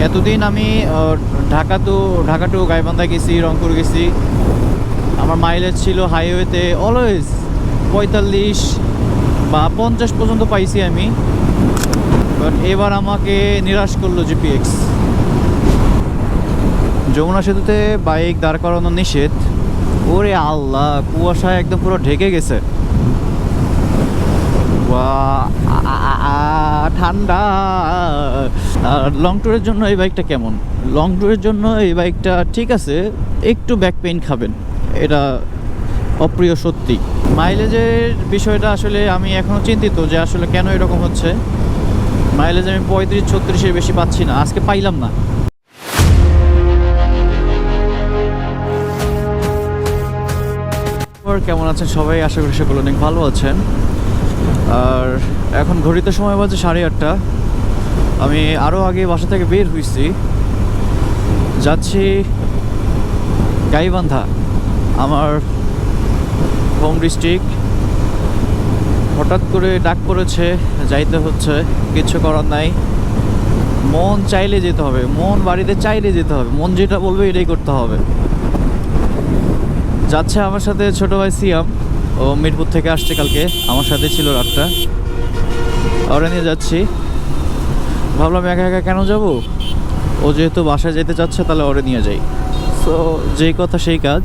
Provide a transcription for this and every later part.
এতদিন আমি Dhaka to Dhaka to Gaibandha গেছি, রংপুর গেছি। আমার মাইলেজ ছিল হাইওয়েতে অলওয়েজ পঁয়তাল্লিশ বা পঞ্চাশ পর্যন্ত পাইছি আমি। বাট এবার আমাকে নিরাশ করল জিপিএক্স যমুনা সেতুতে বাইক দাঁড় করানো নিষেধ। ওরে আল্লাহ কুয়াশায় একদম পুরো ঢেকে গেছে। আ- ঠান্ডা। আর লং ট্যুরের জন্য এই বাইকটা কেমন? লং ট্যুরের জন্য এই বাইকটা ঠিক আছে, একটু ব্যাক পেইন খাবেন। এটা অপ্রিয় সত্যি। মাইলেজের বিষয়টা আসলে আমি এখনও চিন্তিত যে আসলে কেন এরকম হচ্ছে। মাইলেজ আমি পঁয়ত্রিশ, ছত্রিশের বেশি পাচ্ছি না, আজকে পাইলাম না। কেমন আছেন সবাই? আশা করি সকলে অনেক ভালো আছেন। আর এখন ঘড়িতে সময় বাজে সাড়ে আটটা। আমি আরও আগে বাসা থেকে বের হয়েছি যাচ্ছি গাইবান্ধা, আমার হোম ডিস্ট্রিক্ট হঠাৎ করে ডাক পড়েছে, যাইতে হচ্ছে, কিছু করার নাই। মন চাইলে যেতে হবে, মন বাড়িতে চাইলে যেতে হবে, মন যেটা বলবে এটাই করতে হবে। যাচ্ছে আমার সাথে ছোট ভাই সিয়াম। ও মিরপুর থেকে আসছে কালকে। আমার সাথে ছিল রাতটা। ওরা নিয়ে যাচ্ছি। ভাবলাম একা একা কেন যাব? ও যেহেতু বাসায় যেতে চাচ্ছে, তাহলে ওরে নিয়ে যাই। সো যেই কথা সেই কাজ।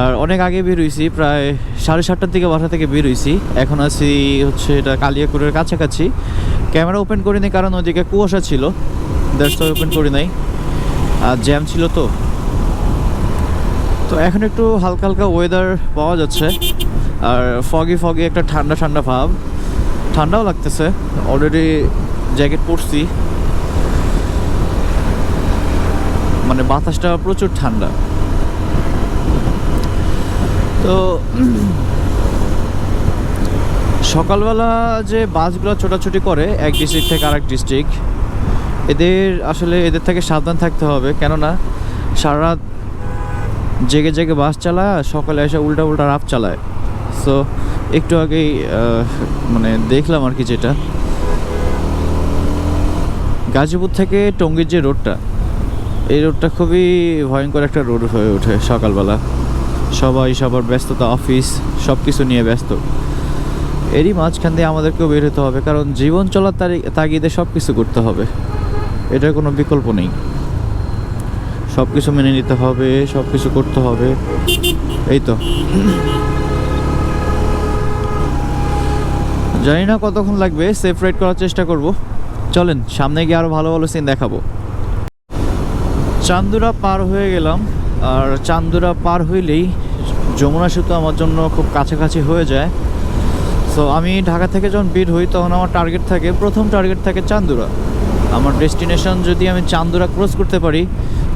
আর অনেক আগে বের হয়েছি প্রায় সাড়ে সাতটার দিকে বাসা থেকে বের হয়েছি এখন আছি হচ্ছে এটা কালিয়াকুরের কাছাকাছি। ক্যামেরা ওপেন করিনি, কারণ ওদিকে কুয়াশা ছিল। দ্যাটস ওপেন করি নাই। আর জ্যাম ছিল তো। তো এখন একটু হালকা হালকা ওয়েদার পাওয়া যাচ্ছে। আর ফগি ফগি একটা ঠান্ডা ঠান্ডা ভাব। ঠান্ডাও লাগতেছে। অলরেডি জ্যাকেট পরছি। মানে বাতাসটা প্রচুর ঠান্ডা। তো সকালবেলা যে বাসগুলো ছোটাছুটি করে, এক ডিস্ট্রিক্ট থেকে আরেক ডিস্ট্রিক্ট এদের আসলে এদের থেকে সাবধান থাকতে হবে। কেননা সারা রাত জেগে জেগে বাস চালায় সকালে এসে উল্টা উল্টা রাফ চালায়। সো একটু আগেই মানে দেখলাম আর কি যেটা। গাজীপুর থেকে টঙ্গীর যে রোডটা, এই রোডটা খুবই ভয়ঙ্কর একটা রোড হয়ে ওঠে সকালবেলা। সবাই, সবার ব্যস্ততা, অফিস সব কিছু নিয়ে ব্যস্ত। এরই মাঝখান দিয়ে আমাদেরকেও বের হতে হবে, কারণ জীবন চলার তাগিদে সব কিছু করতে হবে। এটার কোনো বিকল্প নেই। সব কিছু মেনে নিতে হবে সব কিছু করতে হবে। এই তো। জানি না কতক্ষণ লাগবে সেফ রাইড করার চেষ্টা করব। চলেন, সামনে গিয়ে আরও ভালো ভালো সিন দেখাবো। চান্দুরা পার হয়ে গেলাম, আর চান্দুরা পার হইলেই যমুনা সেতু আমার জন্য খুব কাছাকাছি হয়ে যায়। সো আমি ঢাকা থেকে যখন বের হই, তখন আমার টার্গেট থাকে, প্রথম টার্গেট থাকে চান্দুরা। আমার ডেস্টিনেশন যদি আমি চান্দুরা ক্রস করতে পারি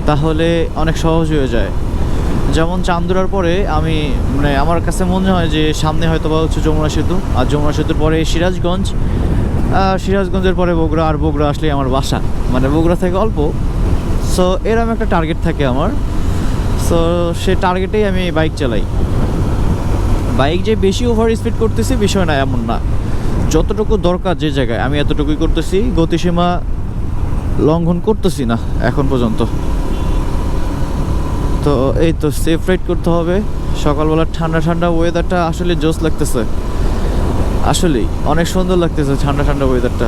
তাহলে অনেক সহজ হয়ে যায়। যেমন চান্দুরার পরে আমি মানে আমার কাছে মনে হয় যে সামনে হয়তো বা হচ্ছে যমুনা সেতু। আর যমুনা সেতুর পরে সিরাজগঞ্জ। সিরাজগঞ্জের পরে বগুড়া, আর বগুড়া আসলেই আমার বাসা। মানে বগুড়া থেকে অল্প। সো এরকম একটা টার্গেট থাকে আমার। সো সে টার্গেটেই আমি বাইক চালাই। বাইক যে বেশি ওভার স্পিড করতেছি বিষয় না, এমন না। যতটুকু দরকার যে জায়গায়। আমি এতটুকুই করতেছি, গতিসীমা লঙ্ঘন করতেছি না, এখন পর্যন্ত। তো এই তো সেফ রাইড করতে হবে। সকালবেলা ঠান্ডা ঠান্ডা ওয়েদারটা আসলে জোস লাগতেছে। আসলেই অনেক সুন্দর লাগতেছে ঠান্ডা ঠান্ডা ওয়েদারটা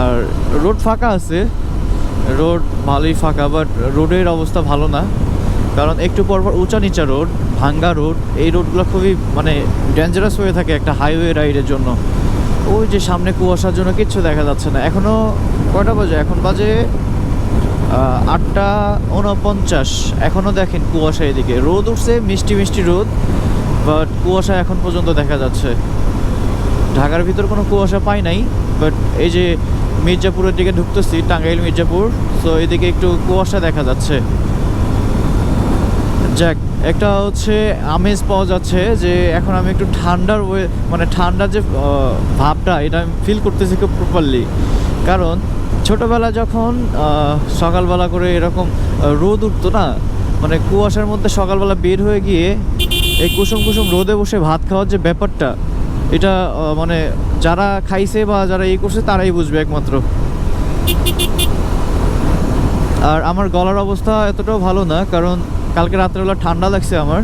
আর রোড ফাঁকা আছে। রোড ভালোই ফাঁকা বাট রোডের অবস্থা ভালো না। কারণ একটু পর পর উঁচা নিচা রোড ভাঙ্গা রোড এই রোডগুলো খুবই মানে ডেঞ্জারাস হয়ে থাকে একটা হাইওয়ে রাইডের জন্য। ওই যে সামনে কুয়াশার জন্য কিচ্ছু দেখা যাচ্ছে না। এখনও কয়টা বাজে? এখন বাজে আটটা উনপঞ্চাশ। এখনও দেখেন কুয়াশা এদিকে। রোদ উঠছে, মিষ্টি মিষ্টি রোদ বাট কুয়াশা এখন পর্যন্ত দেখা যাচ্ছে। ঢাকার ভিতর কোনো কুয়াশা পাই নাই বাট এই যে মির্জাপুরের দিকে ঢুকতেছি, টাঙ্গাইল, মির্জাপুর সো এদিকে একটু কুয়াশা দেখা যাচ্ছে। যাক, একটা হচ্ছে আমেজ পাওয়া যাচ্ছে যে এখন আমি একটু ঠান্ডার ওয়ে মানে ঠান্ডার যে ভাবটা, এটা আমি ফিল করতেছি খুব প্রপারলি কারণ ছোটোবেলা যখন সকালবেলা করে এরকম রোদ উঠতো না মানে কুয়াশার মধ্যে সকালবেলা বের হয়ে গিয়ে এই কুসুম কুসুম রোদে বসে ভাত খাওয়ার যে ব্যাপারটা, এটা মানে যারা খাইছে বা যারা এই করছে তারাই বুঝবে একমাত্র। আর আমার গলার অবস্থা এতটাও ভালো না, কারণ কালকে রাত্রেবেলা ঠান্ডা লাগছে আমার।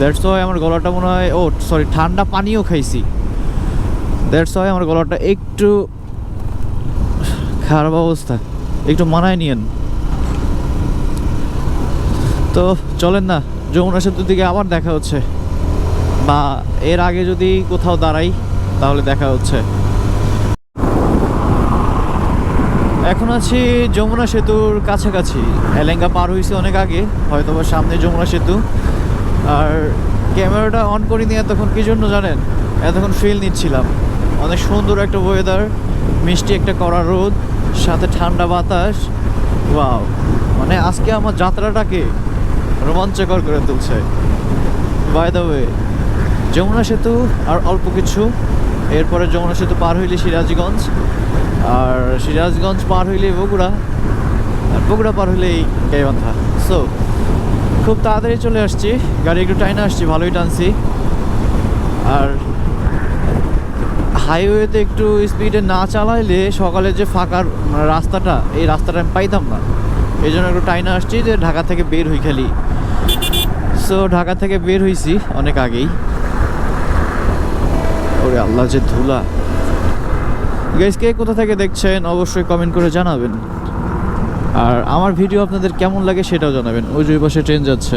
দ্যাটস ওয়াই আমার গলাটা মনে হয়, ও সরি ঠান্ডা পানিও খাইছি। দ্যাটস ওয়াই আমার গলাটা একটু খারাপ অবস্থা। একটু মানায় নিয়েন। তো চলেন না, যমুনা সেতুর দিকে আবার দেখা হচ্ছে। বা এর আগে যদি কোথাও দাঁড়াই, তাহলে দেখা হচ্ছে। এখন আছি যমুনা সেতুর কাছাকাছি। এলেঙ্গা পার হয়েছে অনেক আগে হয়তো বা সামনে যমুনা সেতু। আর ক্যামেরাটা অন করে নিয়ে তখন কি জন্য জানেন? এতক্ষণ ফিল নিচ্ছিলাম। অনেক সুন্দর একটা ওয়েদার মিষ্টি একটা কড়া রোদ। সাথে ঠান্ডা বাতাস। ওয়াও। মানে আজকে আমার যাত্রাটাকে রোমাঞ্চকর করে তুলছে। বাই দ্য ওয়ে যমুনা সেতু আর অল্প কিছু। এরপরে যমুনা সেতু পার হইলে সিরাজগঞ্জ। আর সিরাজগঞ্জ পার হইলে বগুড়া। আর বগুড়া পার হইলেই গাইবান্ধা। সো খুব তাড়াতাড়ি চলে আসছি। গাড়ি একটু টাইনে আসছি, ভালোই টানছি। আর হাইওয়েতে একটু স্পিডে না চালাইলে সকালে যে ফাঁকার রাস্তাটা, এই রাস্তাটা আমি পাইতাম না। এই জন্য একটু টাইনে আসছি যে ঢাকা থেকে বের হই খালি। সো ঢাকা থেকে বের হইছি অনেক আগেই। ওরে আল্লাহ যে ধুলা। গাইস কে কোথা থেকে দেখছেন, অবশ্যই কমেন্ট করে জানাবেন। আর আমার ভিডিও আপনাদের কেমন লাগে সেটাও জানাবেন। ওই যে পাশে ট্রেন যাচ্ছে।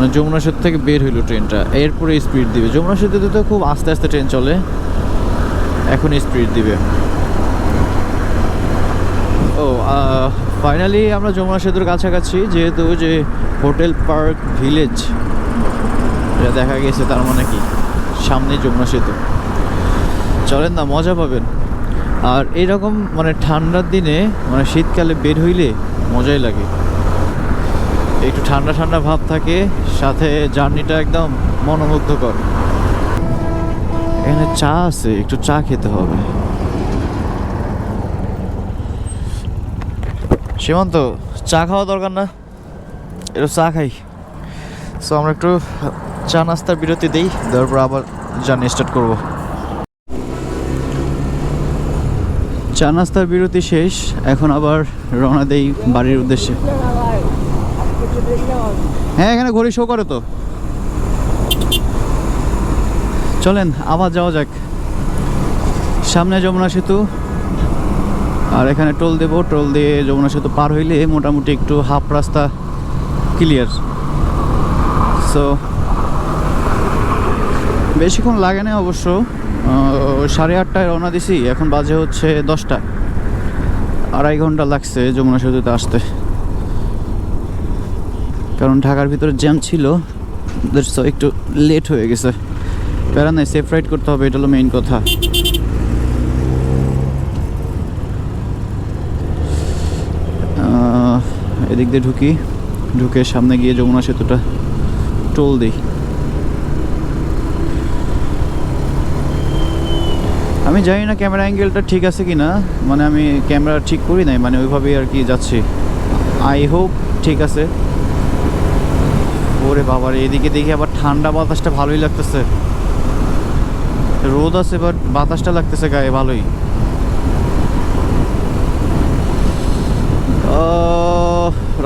মানে যমুনা সেতু থেকে বের হইল ট্রেনটা, এরপরে স্পিড দিবে। যমুনা সেতুতে তো খুব আস্তে আস্তে ট্রেন চলে, এখন স্পিড দিবে। ও ফাইনালি আমরা যমুনা সেতুর কাছাকাছি, যেহেতু যে হোটেল পার্ক ভিলেজ, এটা দেখা গেছে তার মানে কি? সামনে যমুনা সেতু। চলেন না, মজা পাবেন। আর এইরকম মানে ঠান্ডার দিনে মানে শীতকালে বের হইলে মজাই লাগে। একটু ঠান্ডা ঠান্ডা ভাব থাকে, সাথে জার্নিটা একদম মনোমুগ্ধকর। এখানে চা আছে, একটু চা খেতে হবে। সীমান্ত, চা খাওয়া দরকার না। একটু চা খাই। সো আমরা একটু চা নাস্তার বিরতি দিই তারপর আবার জার্নি স্টার্ট করব। চা নাস্তার বিরতি শেষ, এখন আবার রওনা দেই বাড়ির উদ্দেশ্যে। হ্যাঁ এখানে ঘড়ি শো করে তো। চলেন, আবার যাওয়া যাক। সামনে যমুনা সেতু। আর এখানে টোল দেবো, টোল দিয়ে যমুনা সেতু পার হইলে মোটামুটি একটু হাফ রাস্তা ক্লিয়ার সো বেশিক্ষণ লাগে না অবশ্য। সাড়ে আটটায় রওনা দিছি, এখন বাজে হচ্ছে দশটা। আড়াই ঘণ্টা লাগছে যমুনা সেতুতে আসতে। কারণ ঢাকার ভিতরে জ্যাম ছিল। একটু লেট হয়ে গেছে। প্যারা নাই সেফ রাইড করতে হবে, এটা হলো মেইন কথা। এদিক দিয়ে ঢুকি। ঢুকে সামনে গিয়ে যমুনা সেতুটা টোল দিই। আমি জানি না ক্যামেরা অ্যাঙ্গেলটা ঠিক আছে কি না মানে আমি ক্যামেরা ঠিক করি নাই মানে ওইভাবেই আর কি যাচ্ছি। আই হোপ ঠিক আছে। ওরে বাবার, এদিকে দেখি আবার ঠান্ডা বাতাসটা ভালোই লাগতেছে। রোদ আছে বাট বাতাসটা লাগতেছে গায়ে, ভালোই।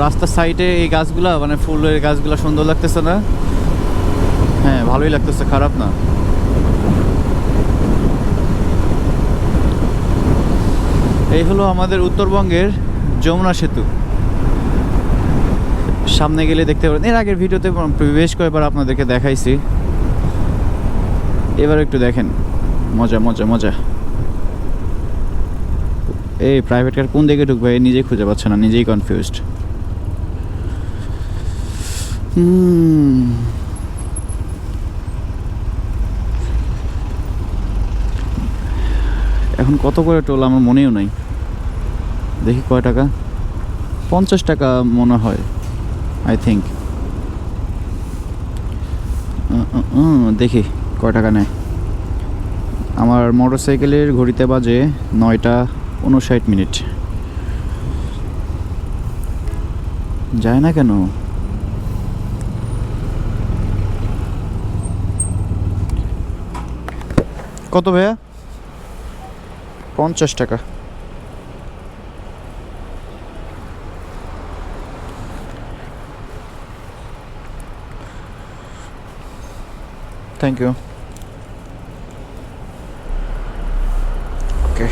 রাস্তার সাইডে এই গাছগুলা মানে ফুলের গাছগুলা সুন্দর লাগতেছে না? হ্যাঁ ভালোই লাগতেছে, খারাপ না। এই হলো আমাদের উত্তরবঙ্গের যমুনা সেতু। সামনে গেলে দেখতে পারেন। এর আগের ভিডিওতে বেশ কয়েকবার আপনাদেরকে দেখাইছি। এবার একটু দেখেন। মজা মজা মজা। এই প্রাইভেট কার কোন দিকে ঢুকবে? এ নিজেই খুঁজে পাচ্ছে না, নিজেই কনফিউজড এখন কত করে টোল? আমার মনেও নাই। দেখি কয় টাকা? পঞ্চাশ টাকা মনে হয়। আই থিঙ্ক দেখি, কয় টাকা নেয়? আমার মোটর সাইকেলের ঘড়িতে বাজে নয়টা উনষাট মিনিট। যায় না কেন? কত ভাইয়া? পঞ্চাশ টাকা। Thank you okay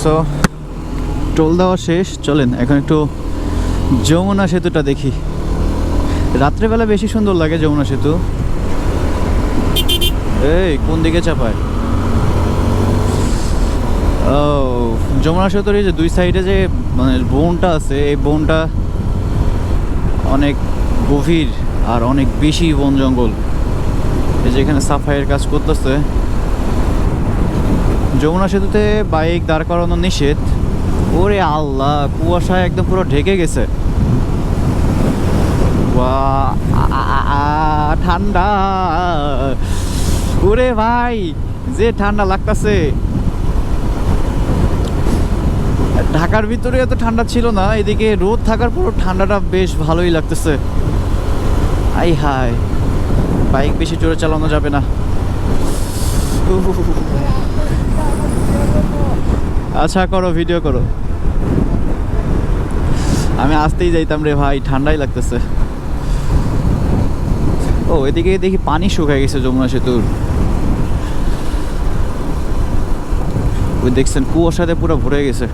so toll দেওয়া শেষ। চলেন, এখন একটু যমুনা সেতুটা দেখি। রাত্রেবেলা বেশি সুন্দর লাগে যমুনা সেতু। এই, কোন দিকে চাপায়? ও, যমুনা সেতুর এই যে দুই সাইডে যে মানে বনটা আছে, এই বনটা অনেক গভীর আর অনেক বেশি বন জঙ্গল। এই যে এখানে সাফাইয়ের কাজ করতেছে। যমুনা সেতুতে বাইক দাঁড় করানো নিষেধ। ওরে আল্লাহ, কুয়াশায় একদম পুরো ঢেকে গেছে। ঠান্ডা। ওরে ভাই, যে ঠান্ডা লাগতাছে। ঢাকার ভিতরে এত ঠান্ডা ছিল না, এদিকে রোদ থাকার পর ঠান্ডাটা বেশ ভালোই লাগতেছে। আই হাই বাইক বেশি জোরে চালানো যাবে না। আচ্ছা করো ভিডিও করো। আমি আসতেই যাইতাম রে ভাই, ঠান্ডাই লাগতেছে। ও, এদিকে দেখি পানি শুকায় গেছে যমুনা সেতুর। ওই দেখছেন কুয়াশাতে পুরো ভরে গেছে।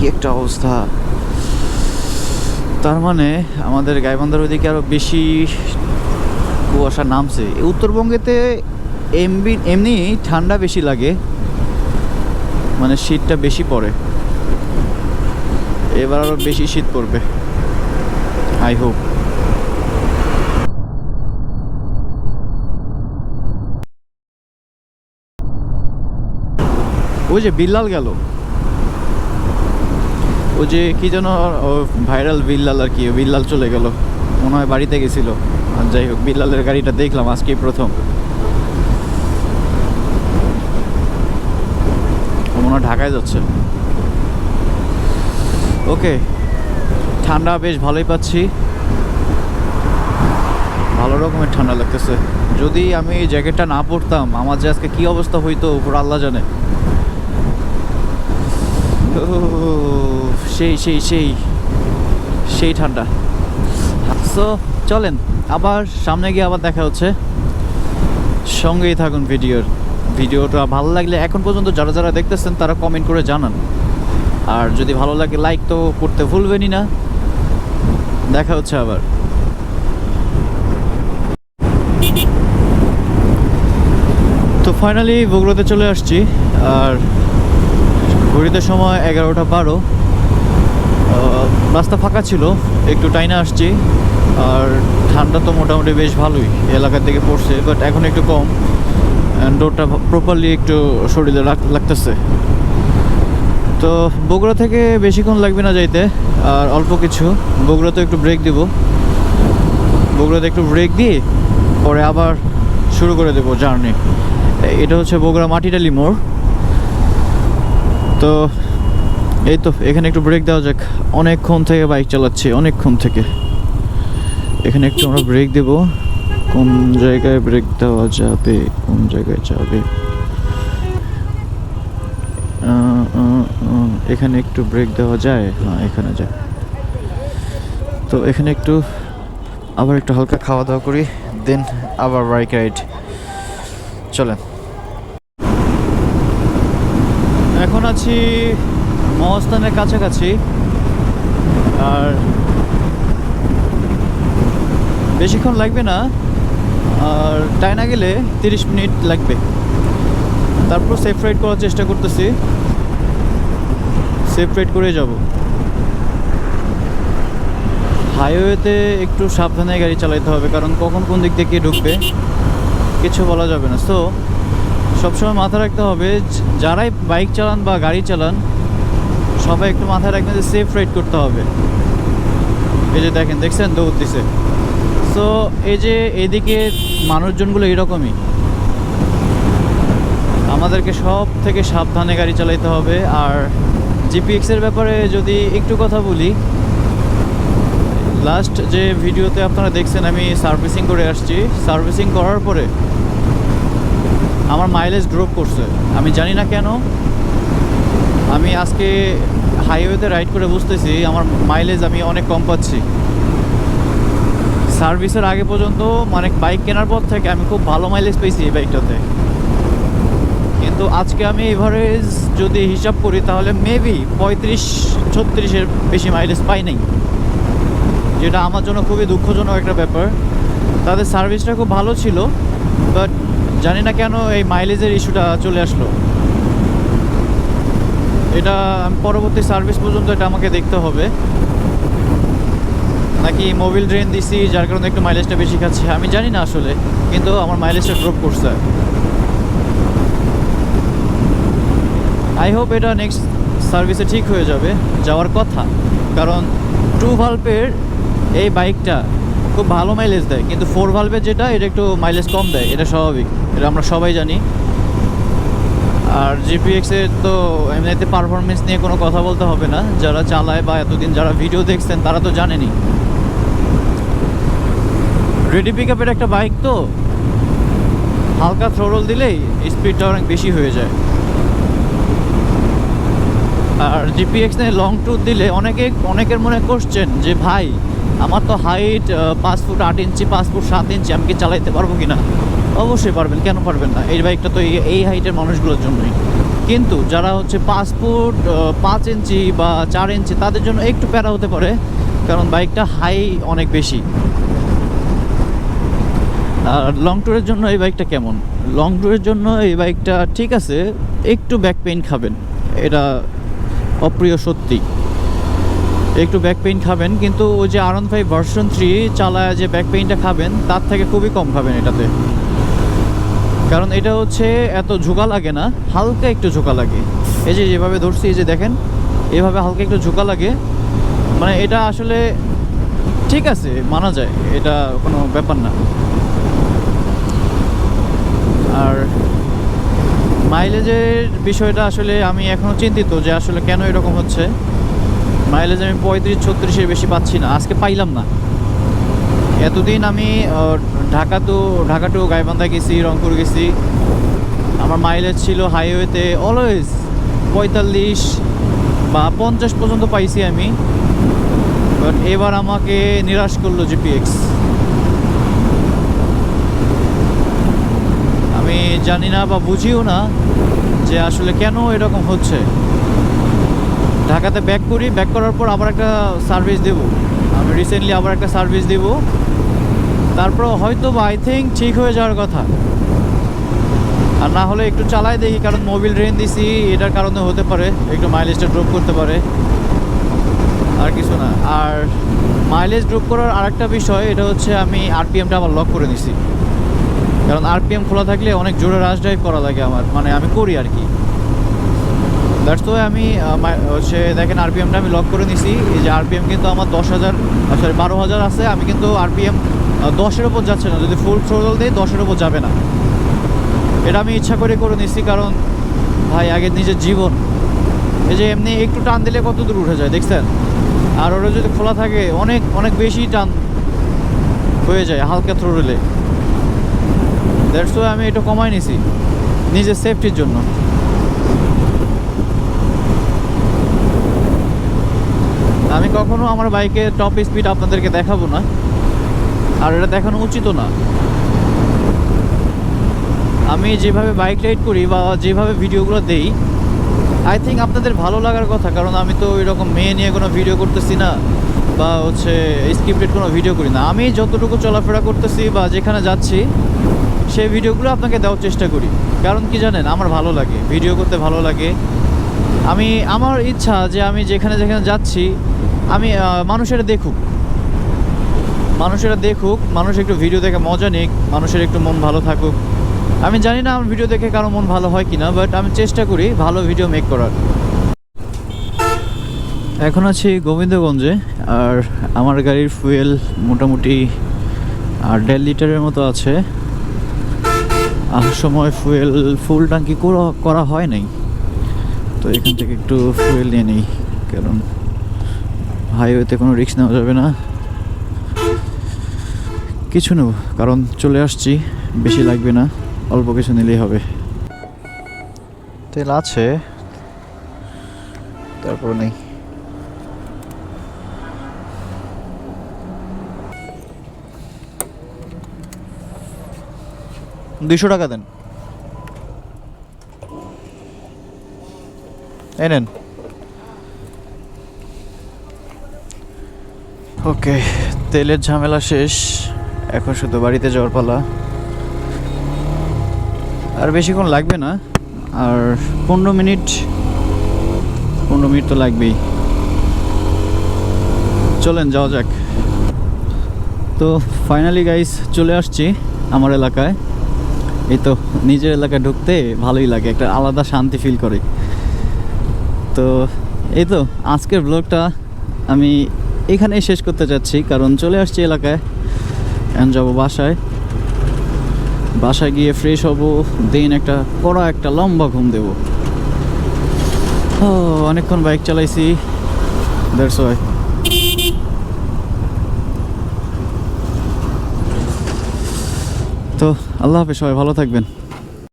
কি একটা অবস্থা? তার মানে আমাদের গাইবান্ধার ওইদিকে আরও বেশি কুয়াশা নামছে। উত্তরবঙ্গেতে এমবি, এমনি ঠান্ডা বেশি লাগে মানে শীতটা বেশি পড়ে। এবার আরও বেশি শীত পড়বে, আই হোপ। ওই যে বিল্লাল গেল। ও যে কি যেন ভাইরাল বিল্লাল আর কি বিল্লাল চলে গেল। মনে হয় বাড়িতে গেছিল। আর যাই হোক বিল্লালের গাড়িটা দেখলাম আজকেই প্রথম। মনে হয় ঢাকায় যাচ্ছে। ওকে ঠান্ডা বেশ ভালোই পাচ্ছি। ভালো রকমের ঠান্ডা লাগতেছে। যদি আমি এই জ্যাকেটটা না পরতাম আমার যে আজকে কি অবস্থা হইতো উপর আল্লাহ জানে। ও, সেই সেই সেই সেই ঠান্ডা। সো চলেন, আবার সামনে গিয়ে আবার দেখা হচ্ছে। সঙ্গেই থাকুন ভিডিওর। ভিডিওটা ভালো লাগলে এখন পর্যন্ত যারা যারা দেখতেছেন, তারা কমেন্ট করে জানান। আর যদি ভালো লাগে লাইক তো করতে ভুলবেনই না। দেখা হচ্ছে আবার। তো ফাইনালি বগুড়াতে চলে আসছি। আর ঘড়িতে সময় এগারোটা বারো। রাস্তা ফাঁকা ছিল, একটু টাইনে আসছি, আর ঠান্ডা তো মোটামুটি বেশ ভালোই এলাকার দিকে পড়ছে বাট এখন একটু কম ডোরটা প্রপারলি একটু শরীরে লাগ- লাগতেছে। তো বগুড়া থেকে বেশিক্ষণ লাগবে না যাইতে, আর অল্প কিছু, বগুড়াতে একটু ব্রেক দিব। বগুড়াতে একটু ব্রেক দিয়ে, পরে আবার শুরু করে দেবো জার্নি এটা হচ্ছে বগুড়া মাটিডালি মোড়। তো এই তো, এখানে একটু ব্রেক দেওয়া যাক। অনেকক্ষণ থেকে বাইক চালাচ্ছি, অনেকক্ষণ থেকে। এখানে একটু আমরা ব্রেক দেব। কোন জায়গায় ব্রেক দেওয়া যাবে? কোন জায়গায় যাবে? এখানে একটু ব্রেক দেওয়া যায়? হ্যাঁ এখানে যায়। তো এখানে একটু আবার একটু হালকা খাওয়া দাওয়া করি দেন আবার বাইক রাইড চলেন। এখন আছি মহাস্থানের কাছাকাছি। আর বেশিক্ষণ লাগবে না। আর টাইনা গেলে তিরিশ মিনিট লাগবে। তারপর সেফ রাইড করার চেষ্টা করতেছি। সেফ রাইড করে যাব। হাইওয়েতে একটু সাবধানে গাড়ি চালাতে হবে, কারণ কখন কোন দিক থেকে ঢুকবে কিছু বলা যাবে না। সো সবসময় মাথায় রাখতে হবে, যারাই বাইক চালান বা গাড়ি চালান সবাই একটু মাথায় রাখবেন যে সেফ রাইড করতে হবে। এই যে দেখেন, দেখছেন? দৌড় দিছে। সো এই যে এদিকে মানুষজনগুলো এরকমই। আমাদেরকে সব থেকে সাবধানে গাড়ি চালাতে হবে। আর জিপিএক্সের ব্যাপারে যদি একটু কথা বলি লাস্ট যে ভিডিওতে আপনারা দেখছেন, আমি সার্ভিসিং করে আসছি। সার্ভিসিং করার পরে আমার মাইলেজ ড্রপ করছে। আমি জানি না কেন আমি আজকে হাইওয়েতে রাইড করে বুঝতেছি, আমার মাইলেজ আমি অনেক কম পাচ্ছি। সার্ভিসের আগে পর্যন্ত মানে বাইক কেনার পর থেকে আমি খুব ভালো মাইলেজ পেয়েছি এই বাইকটাতে কিন্তু আজকে আমি এভারেজ যদি হিসাব করি, তাহলে মেবি পঁয়ত্রিশ ছত্রিশের বেশি মাইলেজ পাই নাই। যেটা আমার জন্য খুবই দুঃখজনক একটা ব্যাপার। তাদের সার্ভিসটা খুব ভালো ছিল বাট জানি না কেন এই মাইলেজের ইস্যুটা চলে আসলো। এটা পরবর্তী সার্ভিস পর্যন্ত এটা আমাকে দেখতে হবে। নাকি মোবিল ড্রেন দিছি, যার কারণে একটু মাইলেজটা বেশি খাচ্ছে। আমি জানি না আসলে, কিন্তু আমার মাইলেজটা ড্রপ করছে। আই হোপ এটা নেক্সট সার্ভিসে ঠিক হয়ে যাবে, যাওয়ার কথা। কারণ টু ভাল্বের এই বাইকটা খুব ভালো মাইলেজ দেয়, কিন্তু ফোর ভাল্বের যেটা, এটা একটু মাইলেজ কম দেয়, এটা স্বাভাবিক। এটা আমরা সবাই জানি। আর জিপিএক্সের তো এমনিতে পারফরমেন্স নিয়ে কোনো কথা বলতে হবে না। যারা চালায় বা এতদিন যারা ভিডিও দেখছেন, তারা তো জানেনি। রেডি পিক আপের একটা বাইক তো, হালকা থ্রোরল দিলেই স্পিডটা অনেক বেশি হয়ে যায়। আর জিপিএক্স নিয়ে লং ট্যুর দিলে অনেকে, অনেকের মনে কোশ্চেন যে, ভাই আমার তো হাইট পাঁচ ফুট আট ইঞ্চি, পাঁচ ফুট সাত ইঞ্চি, আমি কি চালাইতে পারব কি না অবশ্যই পারবেন, কেন পারবেন না? এই বাইকটা তো এই- হাইটের মানুষগুলোর জন্যই। কিন্তু যারা হচ্ছে পাঁচ ফুট পাঁচ ইঞ্চি বা চার ইঞ্চি, তাদের জন্য একটু প্যারা হতে পারে, কারণ বাইকটা হাই অনেক বেশি। আর লং ট্যুরের জন্য এই বাইকটা কেমন? লং ট্যুরের জন্য এই বাইকটা ঠিক আছে, একটু ব্যাক পেইন খাবেন। এটা অপ্রিয় সত্যি। একটু ব্যাক পেইন খাবেন, কিন্তু ওই যে আর ফাইভ ভার্সন থ্রি চালায় যে ব্যাক পেইনটা খাবেন, তার থেকে খুবই কম খাবেন এটাতে। কারণ এটা হচ্ছে এত ঝোঁকা লাগে না, হালকা একটু ঝোঁকা লাগে। এই যে যেভাবে ধরছি, এই যে দেখেন, এভাবে হালকা একটু ঝোঁকা লাগে। মানে এটা আসলে ঠিক আছে, মানা যায়, এটা কোনো ব্যাপার না। আর মাইলেজের বিষয়টা আসলে আমি এখনও চিন্তিত যে আসলে কেন এরকম হচ্ছে। মাইলেজ আমি পঁয়ত্রিশ, ছত্রিশের বেশি পাচ্ছি না। আজকে পাইলাম না। এতদিন আমি ঢাকা টু ঢাকা টু গাইবান্ধা গেছি, রংপুর গেছি। আমার মাইলেজ ছিল হাইওয়েতে অলওয়েজ পঁয়তাল্লিশ বা পঞ্চাশ পর্যন্ত পাইছি আমি। বাট এবার আমাকে নিরাশ করল জিপিএক্স। আমি জানি না বা বুঝিও না যে আসলে কেন এরকম হচ্ছে। ঢাকাতে ব্যাক করি ব্যাক করার পর আবার একটা সার্ভিস দেব। আমি রিসেন্টলি আবার একটা সার্ভিস দেব। তারপর হয়তো বা আই থিঙ্ক ঠিক হয়ে যাওয়ার কথা। আর না হলে একটু চালাই দেখি, কারণ মোবিল ড্রেন দিছি, এটার কারণে হতে পারে, একটু মাইলেজটা ড্রপ করতে পারে। আর কিছু না। আর মাইলেজ ড্রপ করার আরেকটা বিষয়, এটা হচ্ছে আমি আরপিএমটা আবার লক করে নিছি। কারণ আরপিএম খোলা থাকলে অনেক জোরে রাশ ড্রাইভ করা লাগে আমার মানে আমি করি আর কি। দ্যাটস ওয়াই আমি হচ্ছে দেখেন আরপিএমটা আমি লক করে নিছি। যে আরপিএম কিন্তু আমার দশ হাজার সরি বারো হাজার আছে। আমি কিন্তু আরপিএম দশের ওপর যাচ্ছে না। যদি ফুল থ্রোল দিই, দশের ওপর যাবে না। এটা আমি ইচ্ছা করে করে নিছি কারণ, ভাই, আগে নিজের জীবন। এই যে এমনি একটু টান দিলে কত দূর উঠে যায়, দেখছেন? আর ওটা যদি খোলা থাকে, অনেক অনেক বেশি টান হয়ে যায় হালকা থ্রোলে দ্যাটস ওয়াই আমি এটা কমাই নিছি, নিজের সেফটির জন্য। আমি কখনো আমার বাইকে টপ স্পিড আপনাদেরকে দেখাবো না। আর এটা দেখানো উচিত না। আমি যেভাবে বাইক রাইড করি বা যেভাবে ভিডিওগুলো দেই আই থিঙ্ক আপনাদের ভালো লাগার কথা, কারণ আমি তো এরকম মেয়ে নিয়ে কোনো ভিডিও করতেছি না বা হচ্ছে স্ক্রিপ্টেড কোনো ভিডিও করি না। আমি যতটুকু চলাফেরা করতেছি বা যেখানে যাচ্ছি, সেই ভিডিওগুলো আপনাকে দেওয়ার চেষ্টা করি। কারণ কি জানেন, আমার ভালো লাগে ভিডিও করতে ভালো লাগে। আমি, আমার ইচ্ছা যে আমি যেখানে যেখানে যাচ্ছি আমি মানুষেরা দেখুক। মানুষেরা দেখুক, মানুষ একটু ভিডিও দেখে মজা নিক, মানুষের একটু মন ভালো থাকুক। আমি জানি না আমার ভিডিও দেখে কারও মন ভালো হয় কি না বাট আমি চেষ্টা করি ভালো ভিডিও মেক করার। এখন আছি গোবিন্দগঞ্জে, আর আমার গাড়ির ফুয়েল মোটামুটি, আর দেড় লিটারের মতো আছে। আসার সময় ফুয়েল ফুল ট্যাঙ্কি করা করা হয় নাই। তো এখান থেকে একটু ফুয়েল নিয়ে নিই, কারণ হাইওয়েতে কোনো রিস্ক নেওয়া যাবে না। কিছু নেব, কারণ চলে আসছি, বেশি লাগবে না, অল্প কিছু নিলেই হবে। তেল আছে, তারপর নেই। দুইশো টাকা দেন। এই ওকে, তেলের ঝামেলা শেষ। এখন শুধু বাড়িতে যাওয়ার পালা। আর বেশিক্ষণ লাগবে না। আর পনেরো মিনিট পনেরো মিনিট তো লাগবেই। চলেন, যাওয়া যাক। তো ফাইনালি গাইস চলে আসছি আমার এলাকায়। এই তো নিজের এলাকায় ঢুকতে ভালোই লাগে, একটা আলাদা শান্তি ফিল করে। তো এই তো, আজকের ব্লগটা আমি এখানেই শেষ করতে চাচ্ছি কারণ চলে আসছি এলাকায় এখন যাব বাসায়। বাসায় গিয়ে ফ্রেশ হব, দেন একটা কড়া একটা, লম্বা ঘুম দেব। ও, অনেকক্ষণ বাইক চালাইছি দ্যাটস ওয়াই তো, আল্লাহ হাফেজ, সবাই ভালো থাকবেন।